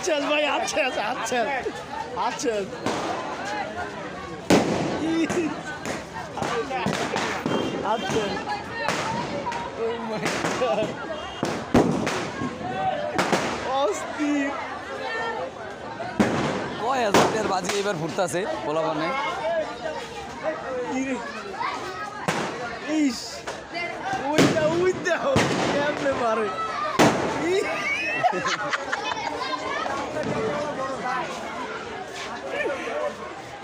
আচ্ছা ভাই আচ্ছা আচ্ছা আচ্ছা আচ্ছা. অস্থির। কয় হাজার বাজি এবার ফুটতেছে? পোলা পানে ইরে। ইস। ওইটা ওইটা। কেমনে পারে